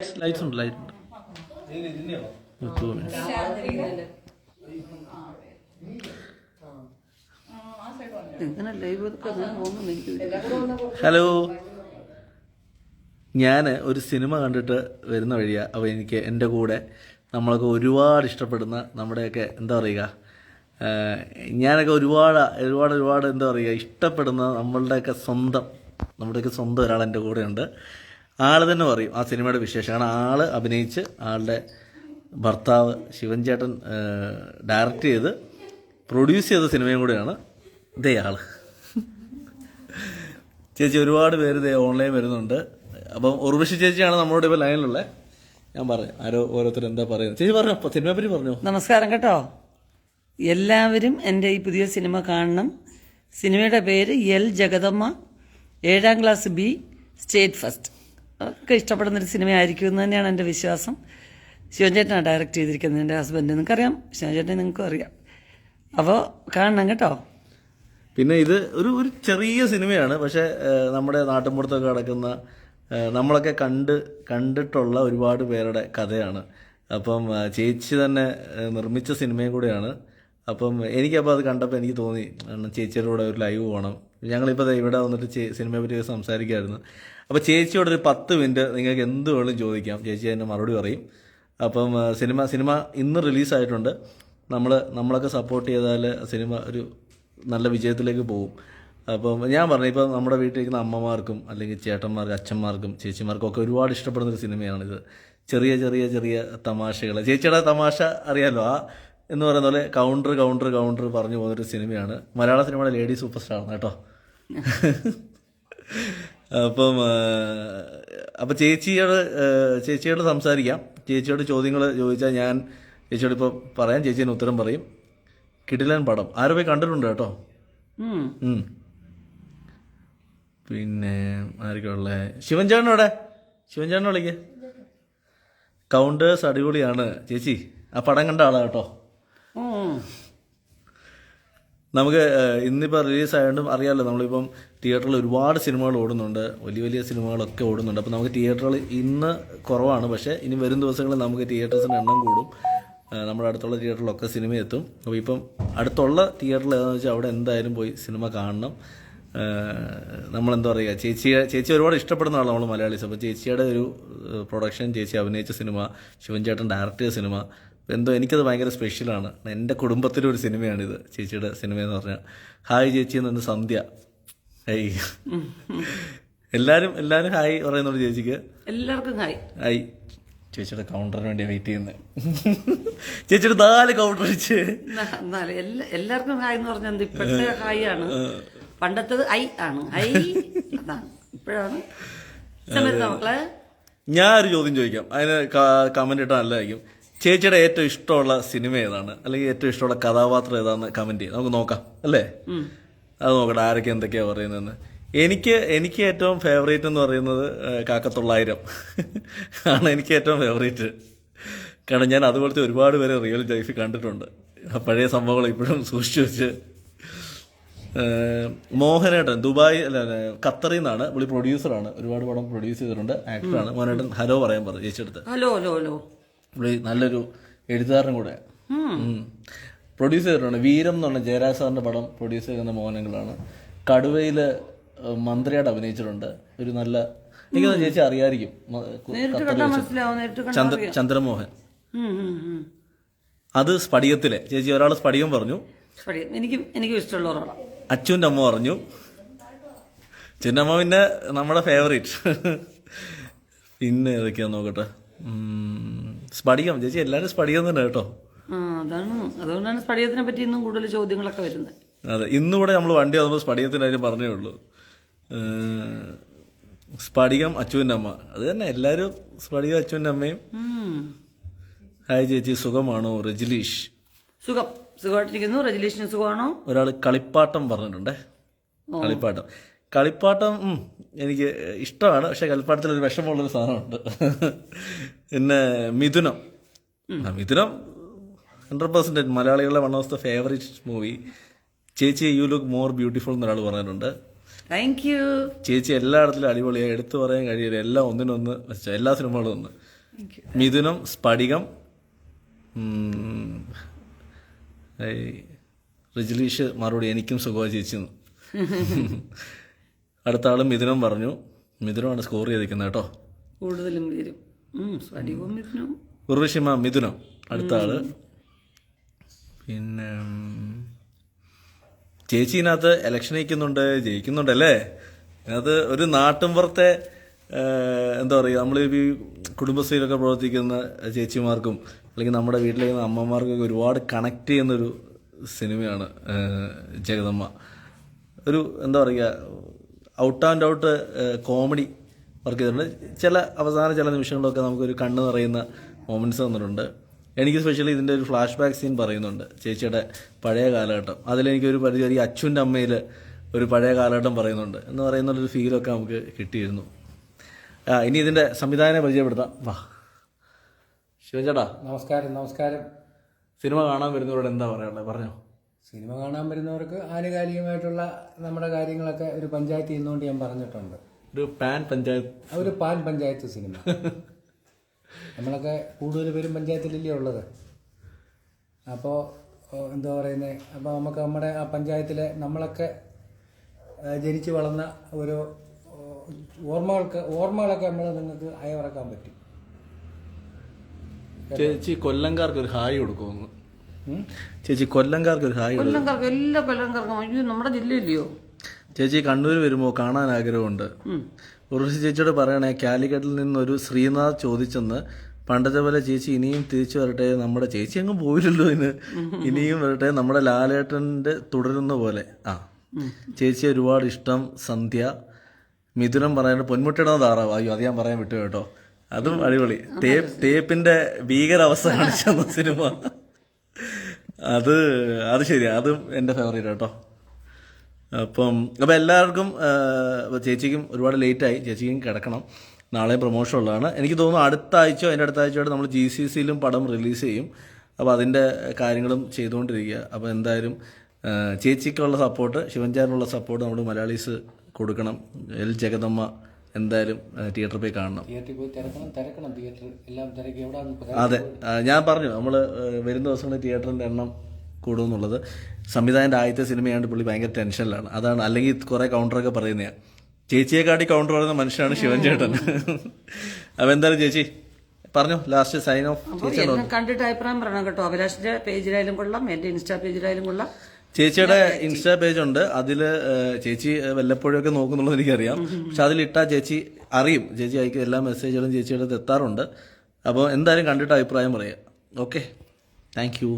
Lights ഉണ്ട് light ഉണ്ട്. To എങ്ങനെ ലൈവ് ഹലോ ഞാൻ ഒരു സിനിമ കണ്ടിട്ട് വരുന്ന വഴിയാണ് അപ്പോൾ എനിക്ക് എന്റെ കൂടെ നമ്മളൊക്കെ ഒരുപാട് ഇഷ്ടപ്പെടുന്ന നമ്മുടെയൊക്കെ എന്താ പറയുക ഞാനൊക്കെ ഒരുപാട് ഒരുപാട് ഒരുപാട് എന്താ പറയുക ഇഷ്ടപ്പെടുന്ന നമ്മളുടെയൊക്കെ സ്വന്തം നമ്മുടെയൊക്കെ സ്വന്തം ഒരാൾ എന്റെ കൂടെ ഉണ്ട് ആൾ തന്നെ പറയും. ആ സിനിമയുടെ വിശേഷം ആൾ ആൾ അഭിനയിച്ച് ആളുടെ ഭർത്താവ് ശിവൻ ചേട്ടൻ ഡയറക്റ്റ് ചെയ്ത് പ്രൊഡ്യൂസ് ചെയ്ത സിനിമയും കൂടെയാണ് ഇതേ ആൾ. ചേച്ചി ഒരുപാട് പേര് ഇതേ ഓൺലൈൻ വരുന്നുണ്ട്. അപ്പം ഉർവശി ചേച്ചിയാണ് നമ്മളോട് ഇപ്പോൾ ലൈനിലുള്ളത് ഞാൻ പറയാം. ആരോ ഓരോരുത്തർ എന്താ പറയുന്നത്. ചേച്ചി പറഞ്ഞോ അപ്പോൾ സിനിമയെ പറ്റി പറഞ്ഞോ? നമസ്കാരം കേട്ടോ. എല്ലാവരും എന്റെ ഈ പുതിയ സിനിമ കാണണം. സിനിമയുടെ പേര് എൽ ജഗദമ്മ ഏഴാം ക്ലാസ് ബി സ്റ്റേറ്റ് ഫസ്റ്റ് ഒക്കെ ഇഷ്ടപ്പെടുന്നൊരു സിനിമയായിരിക്കും എന്ന് തന്നെയാണ് എന്റെ വിശ്വാസം. ശിവൻചേട്ടനാണ് ഡയറക്റ്റ് ചെയ്തിരിക്കുന്നത് എന്റെ ഹസ്ബൻഡ് നിങ്ങൾക്കറിയാം? ശിവൻചേട്ടനെ നിങ്ങൾക്കും അറിയാം. അപ്പോൾ കാണണം കേട്ടോ. പിന്നെ ഇത് ഒരു ഒരു ചെറിയ സിനിമയാണ്. പക്ഷേ നമ്മുടെ നാട്ടിൻപുറത്തൊക്കെ കിടക്കുന്ന ഏഹ്, നമ്മളൊക്കെ കണ്ട് കണ്ടിട്ടുള്ള ഒരുപാട് പേരുടെ കഥയാണ്. അപ്പം ചേച്ചി തന്നെ നിർമ്മിച്ച സിനിമയും കൂടെയാണ്. അപ്പം എനിക്കപ്പോൾ അത് കണ്ടപ്പോൾ എനിക്ക് തോന്നി കാരണം ചേച്ചിയുടെ കൂടെ ഒരു ലൈവ് പോകണം ഞങ്ങളിപ്പോൾ ഇവിടെ വന്നിട്ട് ചേ- സിനിമയെ പറ്റി സംസാരിക്കുമായിരുന്നു അപ്പോൾ ചേച്ചിയോട് ഒരു പത്ത് മിനിറ്റ് നിങ്ങൾക്ക് എന്ത് വേണമെങ്കിലും ചോദിക്കാം. ചേച്ചി എന്നെ മറുപടി പറയും. അപ്പം സിനിമ സിനിമ ഇന്ന് റിലീസായിട്ടുണ്ട് നമ്മൾ നമ്മളൊക്കെ സപ്പോർട്ട് ചെയ്താൽ സിനിമ ഒരു നല്ല വിജയത്തിലേക്ക് പോകും. അപ്പം ഞാൻ പറഞ്ഞു ഇപ്പം നമ്മുടെ വീട്ടിലിരിക്കുന്ന അമ്മമാർക്കും അല്ലെങ്കിൽ ചേട്ടന്മാർക്കും അച്ഛന്മാർക്കും ചേച്ചിമാർക്കും ഒക്കെ ഒരുപാട് ഇഷ്ടപ്പെടുന്ന ഒരു സിനിമയാണിത് ചെറിയ ചെറിയ ചെറിയ തമാശകൾ ചേച്ചിയുടെ തമാശ അറിയാലോ? ആ എന്ന് പറയുന്ന പോലെ കൗണ്ടർ കൗണ്ടർ കൗണ്ടർ പറഞ്ഞു പോകുന്നൊരു സിനിമയാണ്. മലയാള സിനിമയുടെ ലേഡി സൂപ്പർ സ്റ്റാറാണ് കേട്ടോ. അപ്പം അപ്പം ചേച്ചിയോട് ചേച്ചിയോട് സംസാരിക്കാം. ചേച്ചിയോട് ചോദ്യങ്ങൾ ചോദിച്ചാൽ ഞാൻ ചേച്ചിയോട് ഇപ്പോൾ പറയാം. ചേച്ചി ഉത്തരം പറയും. കിടിലൻ പടം. ആരും പോയി കണ്ടിട്ടുണ്ട് കേട്ടോ? പിന്നെ ആർക്കുള്ളേ ശിവൻചാണ്ടോടെ ശിവൻചാണ്ടോ വിളിക്ക് കൗണ്ടേഴ്സ് അടിപൊളിയാണ്. ചേച്ചി ആ പടം കണ്ട ആളാ കേട്ടോ. നമുക്ക് ഇന്നിപ്പോൾ റിലീസ് ആയതുകൊണ്ടും അറിയാമല്ലോ നമ്മളിപ്പം തിയേറ്ററിൽ ഒരുപാട് സിനിമകൾ ഓടുന്നുണ്ട്. വലിയ വലിയ സിനിമകളൊക്കെ ഓടുന്നുണ്ട്. അപ്പോൾ നമുക്ക് തിയേറ്ററുകൾ ഇന്ന് കുറവാണ്. പക്ഷേ ഇനി വരും ദിവസങ്ങളിൽ നമുക്ക് തിയേറ്റേഴ്സിന്റെ എണ്ണം കൂടും. നമ്മുടെ അടുത്തുള്ള തിയേറ്ററിലൊക്കെ സിനിമ എത്തും. അപ്പോൾ ഇപ്പം അടുത്തുള്ള തിയേറ്ററിൽ ഏതാണെന്ന് വെച്ചാൽ അവിടെ എന്തായാലും പോയി സിനിമ കാണണം. നമ്മളെന്താ പറയുക ചേച്ചിയെ ചേച്ചി ഒരുപാട് ഇഷ്ടപ്പെടുന്ന ആളാണ് നമ്മൾ മലയാളീസ്. അപ്പോൾ ചേച്ചിയുടെ ഒരു പ്രൊഡക്ഷൻ ചേച്ചി അഭിനയിച്ച സിനിമ ശിവൻ ചേട്ടൻ ഡയറക്റ്റ് ചെയ്ത സിനിമ എന്തോ എനിക്കത് ഭയങ്കര സ്പെഷ്യലാണ് എന്റെ കുടുംബത്തിലെ ഒരു സിനിമയാണിത്. ചേച്ചിയുടെ സിനിമ എന്ന് പറഞ്ഞാൽ. ഹായ് ചേച്ചി എന്ന് സന്ധ്യ. ഹൈ എല്ലാവരും എല്ലാവരും ഹായ് പറയുന്നുണ്ട് ചേച്ചിക്ക്. എല്ലാവർക്കും ഹായ് ഹായ് ചേച്ചിയുടെ കൗണ്ടറിന് വേണ്ടി വെയിറ്റ് ചെയ്യുന്നത് ചേച്ചിയുടെ നാല് കൗണ്ടർ വെച്ച്. എല്ലാവർക്കും ഹായ് എന്ന് പറഞ്ഞാൽ ഇപ്പോഴത്തെ ഹായ് ആണ്. പണ്ടത്തത് ഐ ആണ്. ഐ അതാണ്. ഇപ്പോഴാണ്. മക്കളെ. ഞാൻ ഒരു ചോദ്യം ചോദിക്കാം. അതിന് കമന്റ് ഇട്ടാൽ നല്ലതായിരിക്കും. ചേച്ചിയുടെ ഏറ്റവും ഇഷ്ടമുള്ള സിനിമ ഏതാണ്? അല്ലെങ്കിൽ ഏറ്റവും ഇഷ്ടമുള്ള കഥാപാത്രം ഏതാന്ന് കമന്റ് ചെയ്യാം. നമുക്ക് നോക്കാം അല്ലേ? അത് നോക്കട്ടെ ആരൊക്കെ എന്തൊക്കെയാ പറയുന്നതെന്ന്. എനിക്ക് എനിക്ക് ഏറ്റവും ഫേവറേറ്റ് എന്ന് പറയുന്നത് കാക്കത്തൊള്ളായിരം. ആണ് എനിക്ക് ഏറ്റവും ഫേവറേറ്റ് കാരണം ഞാൻ അതുപോലത്തെ ഒരുപാട് പേരെ റിയൽ ലൈഫിൽ കണ്ടിട്ടുണ്ട്. ആ പഴയ സംഭവങ്ങൾ ഇപ്പോഴും സൂക്ഷിച്ചു വെച്ച്. മോഹനേട്ടൻ ദുബായ് അല്ല അല്ല, ഖത്തറിൽ നിന്നാണ്. പുള്ളി പ്രൊഡ്യൂസറാണ് ഒരുപാട് പടം പ്രൊഡ്യൂസ് ചെയ്തിട്ടുണ്ട്. ആക്ടറാണ് മോഹനേട്ടൻ ഹലോ പറയാൻ പറഞ്ഞു ചേച്ചിയെടുത്ത് ഹലോ ഹലോ ഹലോ. പുള്ളി നല്ലൊരു എഴുത്തുകാരനും കൂടെ. പ്രൊഡ്യൂസ് ചെയ്തിട്ടുണ്ട്. വീരം എന്ന് പറഞ്ഞ ജയരാജ് സാറിന്റെ പടം പ്രൊഡ്യൂസ് ചെയ്യുന്ന മോഹനങ്ങളാണ് കടുവയിൽ മന്ത്രിയായിട്ട് അഭിനയിച്ചിട്ടുണ്ട്. ഒരു നല്ല എനിക്ക് ചേച്ചി അറിയായിരിക്കും. ചന്ദ്രമോഹൻ. അത് സ്ഫടികത്തിലെ ചേച്ചി ഒരാൾ സ്ഫടികം പറഞ്ഞു. എനിക്ക് എനിക്ക് എനിക്കും ഇഷ്ടമുള്ള ഒരാളാണ് അച്ചുവിന്റെ അമ്മ പറഞ്ഞു. ചിന്നമ്മ പിന്നെ നമ്മുടെ ഫേവറേറ്റ് പിന്നെ ഏതൊക്കെയാ നോക്കട്ടെ? ഉം, സ്ഫടികം ചേച്ചി എല്ലാവരും സ്ഫടികം തന്നെ കേട്ടോ. അതാണ്. അതുകൊണ്ടാണ് സ്പടികത്തിനെ പറ്റി ഇന്നും കൂടുതൽ ചോദ്യങ്ങളൊക്കെ വരുന്നത്. അതെ ഇന്നിവിടെ നമ്മൾ വണ്ടി വന്നപ്പോൾ സ്ഫടികത്തിന്റെ കാര്യം പറഞ്ഞേ ഉള്ളൂ. സ്പടികം അച്ചുവിന്റെ അമ്മ. അത് തന്നെ എല്ലാവരും സ്ഫടികം അച്ചുവിന്റെ അമ്മയും. ഹായ് ചേച്ചി സുഖമാണോ? റജിലീഷ്. സുഖം. സുഖമായിട്ടിരിക്കുന്നു. രജലീഷിന് സുഖമാണോ? ഒരാൾ കളിപ്പാട്ടം പറഞ്ഞിട്ടുണ്ടേ. കളിപ്പാട്ടം. കളിപ്പാട്ടം എനിക്ക് ഇഷ്ടമാണ്. പക്ഷെ കളിപ്പാട്ടത്തിൽ ഒരു വിഷമമുള്ളൊരു സാധനമുണ്ട്. പിന്നെ മിഥുനം. മിഥുനം ഹൺഡ്രഡ് പെർസെന്റേജ് മലയാളികളുടെ one of the favourite movie. ചേച്ചി യു ലുക്ക് മോർ ബ്യൂട്ടിഫുൾ എന്നൊരാൾ പറഞ്ഞിട്ടുണ്ട്. താങ്ക് യു ചേച്ചി എല്ലായിടത്തിലും അടിപൊളിയായി. എടുത്തു പറയാൻ കഴിയില്ല. എല്ലാം ഒന്നിനൊന്ന് എല്ലാ സിനിമകളും ഒന്ന്. മിഥുനം സ്പടികം റിജലീഷ് മറുപടി എനിക്കും സുഖമായി ചേച്ചിന്ന് അടുത്ത ആൾ മിഥുനം പറഞ്ഞു മിഥുനമാണ് സ്കോർ ചെയ്തിരിക്കുന്നത് കേട്ടോ. കൂടുതലും വരും ഉർവശിമ മിഥുനം അടുത്ത ആൾ പിന്നെ ഉം, ചേച്ചി ഇതിനകത്ത് ഇലക്ഷൻ നയിക്കുന്നുണ്ട് ജയിക്കുന്നുണ്ടല്ലേ? അതിനകത്ത് ഒരു നാട്ടിൻപുറത്തെ പുറത്തെ എന്താ പറയുക നമ്മൾ ഈ കുടുംബശ്രീയിലൊക്കെ പ്രവർത്തിക്കുന്ന ചേച്ചിമാർക്കും അല്ലെങ്കിൽ നമ്മുടെ വീട്ടിലെ അമ്മമാർക്കൊക്കെ ഒരുപാട് കണക്ട് ചെയ്യുന്നൊരു സിനിമയാണ് ജഗതമ്മ ഒരു എന്താ പറയുക out and out comedy work ചെയ്തിട്ടുണ്ട്. ചില അവസാന ചില നിമിഷങ്ങളൊക്കെ നമുക്കൊരു കണ്ണ് നിറയുന്ന മൊമെന്റ്സ് തന്നിട്ടുണ്ട്. എനിക്ക് സ്പെഷ്യലി ഇതിന്റെ ഒരു ഫ്ലാഷ് ബാക്ക് സീൻ പറയുന്നുണ്ട്. ചേച്ചിയുടെ പഴയ കാലഘട്ടം. അതിലെനിക്കൊരു പരിധി ഈ അച്ഛന്റെ അമ്മയിൽ ഒരു പഴയ കാലഘട്ടം പറയുന്നുണ്ട്. എന്ന് പറയുന്ന ഒരു ഫീലൊക്കെ നമുക്ക് കിട്ടിയിരുന്നു. ആ ഇനി ഇതിന്റെ സംവിധായകനെ പരിചയപ്പെടുത്താം. വാ. ശിവചേട്ടാ നമസ്കാരം നമസ്കാരം. സിനിമ കാണാൻ വരുന്നവരോട് എന്താ പറയാനുള്ളത്? പറഞ്ഞോ. സിനിമ കാണാൻ വരുന്നവർക്ക് ആനുകാലികമായിട്ടുള്ള നമ്മുടെ കാര്യങ്ങളൊക്കെ ഒരു പഞ്ചായത്ത് ചെയ്യുന്നതുകൊണ്ട് ഞാൻ പറഞ്ഞിട്ടുണ്ട്. ഒരു പാൻ പഞ്ചായത്ത് ഒരു പാൻ പഞ്ചായത്ത് സിനിമ. നമ്മളൊക്കെ കൂടുതൽ പേരും പഞ്ചായത്തിലല്ലേ ഉള്ളത്? അപ്പോൾ എന്താ പറയുന്നത് അപ്പോൾ നമുക്ക് നമ്മുടെ ആ പഞ്ചായത്തിലെ നമ്മളൊക്കെ ജനിച്ചു വളർന്ന ഒരു ഓർമ്മകൾക്ക് ഓർമ്മകളൊക്കെ നമ്മൾ നിങ്ങൾക്ക് അയവിറക്കാൻ പറ്റും. ചേച്ചി കൊല്ലംകാർക്ക് ഒരു ഹായ് കൊടുക്കുമെന്ന്? ചേച്ചി കൊല്ലംകാർക്ക് ഒരു ഹായ് കൊല്ലംകാർക്ക് എല്ലാ കൊല്ലംകാർക്കും. അയ്യോ നമ്മുടെ ജില്ലയില്ലയോ? ചേച്ചി കണ്ണൂർ വരുമ്പോൾ കാണാൻ ആഗ്രഹമുണ്ട്. ഉറുഷി ചേച്ചിയോട് പറയണേ കാലിക്കറ്റിൽ നിന്നൊരു ശ്രീനാഥ് ചോദിച്ചെന്ന് പണ്ടത്തെ പോലെ ചേച്ചി ഇനിയും തിരിച്ചു വരട്ടെ നമ്മുടെ ചേച്ചി അങ്ങ് പോയില്ലല്ലോ ഇന്ന്. ഇനിയും വരട്ടെ നമ്മുടെ ലാലേട്ടന്റെ തുടരുന്ന പോലെ. ആ. ചേച്ചി ഒരുപാട് ഇഷ്ടം സന്ധ്യ. മിഥുനം പറയാനുള്ള പൊന്മുട്ടയുടെ താറാവ്. അയ്യോ അത് ഞാൻ പറയാൻ വിട്ടു കേട്ടോ. അതും അടിപൊളി. തേപ്പ് തേപ്പിന്റെ ഭീകരാവസ്ഥ കാണിച്ചു സിനിമ. അത് അത് ശരിയാ. അതും എന്റെ ഫേവറേറ്റ് കേട്ടോ അപ്പം അപ്പം എല്ലാവർക്കും ചേച്ചിക്കും ഒരുപാട് ലേറ്റായി ചേച്ചിക്കും കിടക്കണം. നാളെ പ്രൊമോഷൻ ഉള്ളതാണ്. എനിക്ക് തോന്നുന്നു അടുത്ത ആഴ്ച അതിന്റെ അടുത്ത ആഴ്ചയായിട്ട് നമ്മൾ ജി സി സിയിലും പടം റിലീസ് ചെയ്യും. അപ്പോൾ അതിന്റെ കാര്യങ്ങളും ചെയ്തുകൊണ്ടിരിക്കുക. അപ്പോൾ എന്തായാലും ചേച്ചിക്കുള്ള സപ്പോർട്ട് ശിവൻചാറിനുള്ള സപ്പോർട്ട് നമ്മൾ മലയാളീസ് കൊടുക്കണം. എൽ ജഗദമ്മ എന്തായാലും തിയേറ്ററിൽ പോയി കാണണം. തിയേറ്ററിൽ പോയി തിരക്കണം തിരക്കണം. തിയേറ്റർ എല്ലാം തിരക്കി എവിടെ അതെ. ഞാൻ പറഞ്ഞു നമ്മൾ വരുന്ന ദിവസങ്ങളിൽ തിയേറ്ററിന്റെ എണ്ണം കൂടുമെന്നുള്ളത്. സംവിധായകന്റെ ആദ്യത്തെ സിനിമയാണ്ട് പുള്ളി ഭയങ്കര ടെൻഷനിലാണ്. അതാണ് അല്ലെങ്കിൽ കുറേ കൗണ്ടറൊക്കെ പറയുന്നതാണ് ചേച്ചിയെക്കാട്ടി കൗണ്ടർ പറയുന്ന മനുഷ്യനാണ് ശിവൻ ചേട്ടൻ. അപ്പോൾ എന്തായാലും ചേച്ചി പറഞ്ഞു ലാസ്റ്റ് സൈൻ ഓഫ് കണ്ടിട്ട് അഭിപ്രായം പറയണം കേട്ടോ. അഭിലാഷിന്റെ പേജിലായാലും കൊള്ളാം എന്റെ ഇൻസ്റ്റാ പേജിലായാലും കൊള്ളാം. ചേച്ചിയുടെ ഇൻസ്റ്റാ പേജ് ഉണ്ട് അതിൽ ചേച്ചി വല്ലപ്പോഴൊക്കെ നോക്കുന്നുള്ളത് എനിക്കറിയാം. പക്ഷെ അതിലിട്ടാ ചേച്ചി അറിയും. ചേച്ചി അയക്കും എല്ലാ മെസ്സേജുകളും ചേച്ചിയുടെ എത്താറുണ്ട്. അപ്പോൾ എന്തായാലും കണ്ടിട്ട് അഭിപ്രായം പറയാം ഓക്കെ. Thank you.